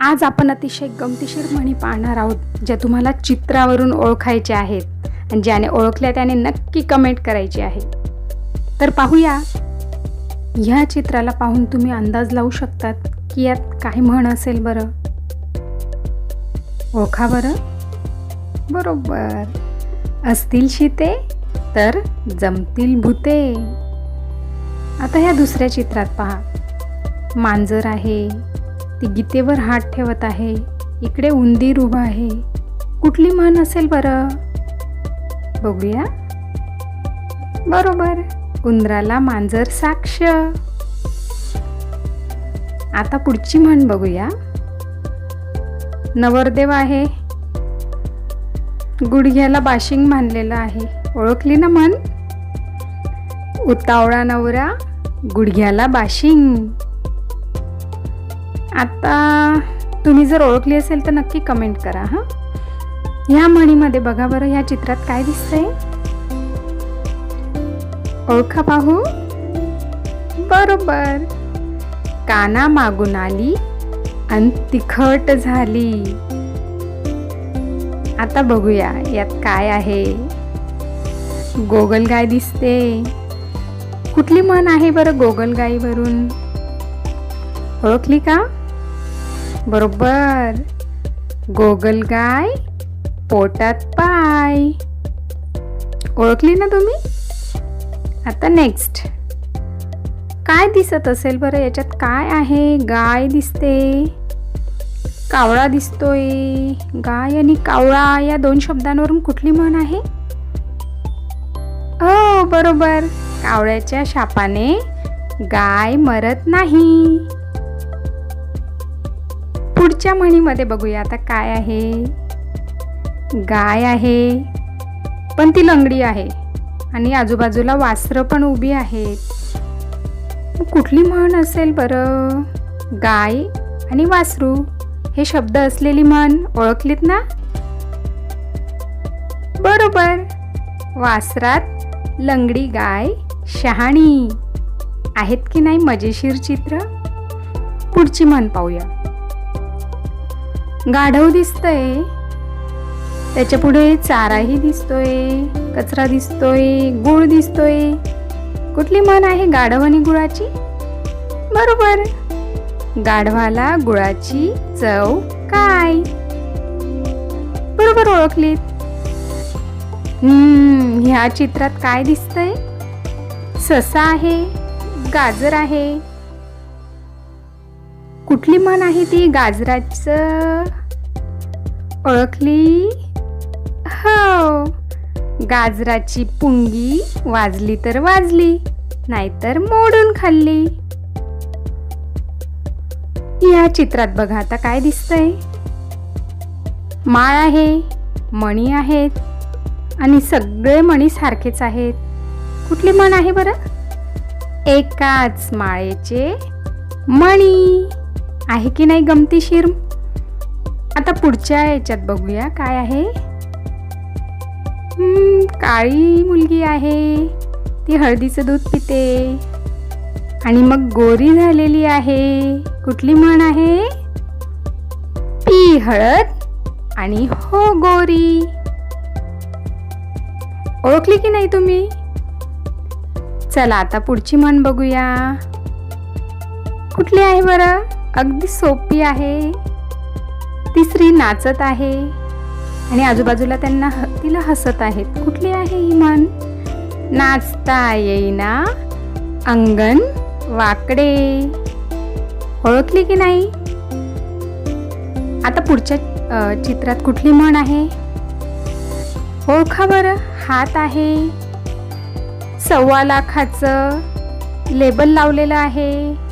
आज आपण अतिशय गमतीशीर म्हणी पाहणार आहोत ज्या तुम्हाला चित्रावरून ओळखायच्या आहेत आणि ज्याने ओळखल्या त्याने नक्की कमेंट करायची आहे तर पाहूया ह्या चित्राला पाहून तुम्ही अंदाज लावू शकतात की यात काय म्हण असेल बरं. ओळखा बरं. बरोबर. असतील शिते तर जमतील भूते. आता ह्या दुसऱ्या चित्रात पहा. मांजर आहे ती गीतेवर हात ठेवत आहे. इकडे उंदीर उभा आहे. कुठली म्हण असेल बरं? बघूया. बरोबर. उंदराला मांजर साक्ष. आता पुढची म्हण बघूया. नवरदेव आहे. गुडघ्याला बाशिंग मानलेलं आहे. ओळखली ना म्हण? उतावळा नवरा गुडघ्याला बाशिंग. आता तुम्ही जर ओळखली असेल तर नक्की कमेंट करा हां? ह्या म्हणीमध्ये बघा बरं ह्या चित्रात काय दिसतंय? ओळखा पाहू. बरोबर. काना मागून आली आणि तिखट झाली. आता बघूया यात काय आहे? गोगलगाय दिसते. कुठली म्हण आहे बरं गोगलगायीवरून ओळखली का? बरोबर. गोगलगाय पोटात पाय. ओळखली ना तुम्ही? आता नेक्स्ट काय दिसत असेल बरं? याच्यात काय आहे? गाय दिसते. कावळा दिसतोय. गाय आणि कावळा या दोन शब्दांवरून कुठली म्हण आहे? हो बरोबर. कावळ्याच्या शापाने गाय मरत नाही. पुढच्या म्हणीमध्ये बघूया. आता काय आहे? गाय आहे पण ती लंगडी आहे आणि आजूबाजूला वासरं पण उभी आहेत. कुठली म्हण असेल बरं? गाय आणि वासरू हे शब्द असलेली म्हण ओळखलीत ना? बरोबर. वासरात लंगडी गाय शहाणी आहेत की नाही मजेशीर चित्र? पुढची म्हण पाहूया. गाढव दिसतंय. त्याच्या पुढे चाराही दिसतोय कचरा दिसतोय गुळ दिसतोय. कुठली म्हण आहे गाढव आणि गुळाची? बरोबर. गाढवाला गुळाची चव काय? बरोबर ओळखलीत. हम्म ह्या चित्रात काय दिसतंय? ससा आहे गाजर आहे कुठली म्हण आहे ती? गाजराचं ओळखली? हो. गाजराची पुंगी वाजली तर वाजली नाहीतर मोडून खाल्ली. या चित्रात बघा आता काय दिसतंय? माळ आहे मणी आहेत आणि सगळे मणी सारखेच आहेत. कुठली म्हण आहे बरं? एकाच माळेचे मणी. आहे की नाही गमतीशीर आता पुढच्या याच्यात बघूया काय आहे. काळी मुलगी आहे. ती हळदीचं दूध पिते. आणि मग गोरी झालेली आहे. कुठली म्हण आहे? पी हळद आणि हो गोरी. ओळखली की नाही तुम्ही? चला आता पुढची म्हण बघूया. कुठली आहे बरं? अगदी सोपी आहे. तिसरी नाचत आहे. आणि आजूबाजूला त्यांना ह- तिला हसत आहेत. कुठली आहे ही मन नाचता येईना अंगण वाकडे. ओळखली की नाही? आता पुढच्या चित्रात कुठली म्हण आहे? ओळखा बरं हात आहे. सव्वा लाखाचं लेबल लावलेलं आहे.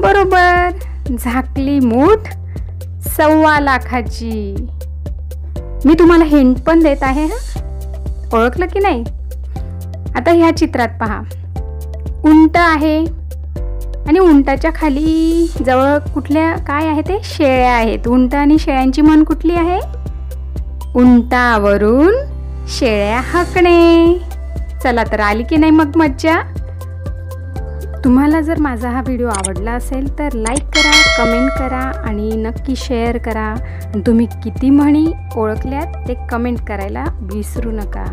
बरोबर. झाकली मूठ सव्वा लाखाची. मी तुम्हाला हिंट पण देत आहे हा? ओळखलं की नाही? आता ह्या चित्रात पहा. उंट आहे आणि उंटाच्या खाली जवळ कुठल्या काय आहे ते? शेळ्या आहेत. उंट आणि शेळ्यांची म्हण कुठली आहे? उंटावरून शेळ्या हकणे. चला तर आली की नाही मग मज्जा? तुम्हाला जर माझा हा व्हिडिओ आवडला असेल तर लाईक करा कमेंट करा आणि नक्की शेअर करा. तुम्ही किती म्हणी ओळखल्यात ते कमेंट करायला विसरू नका.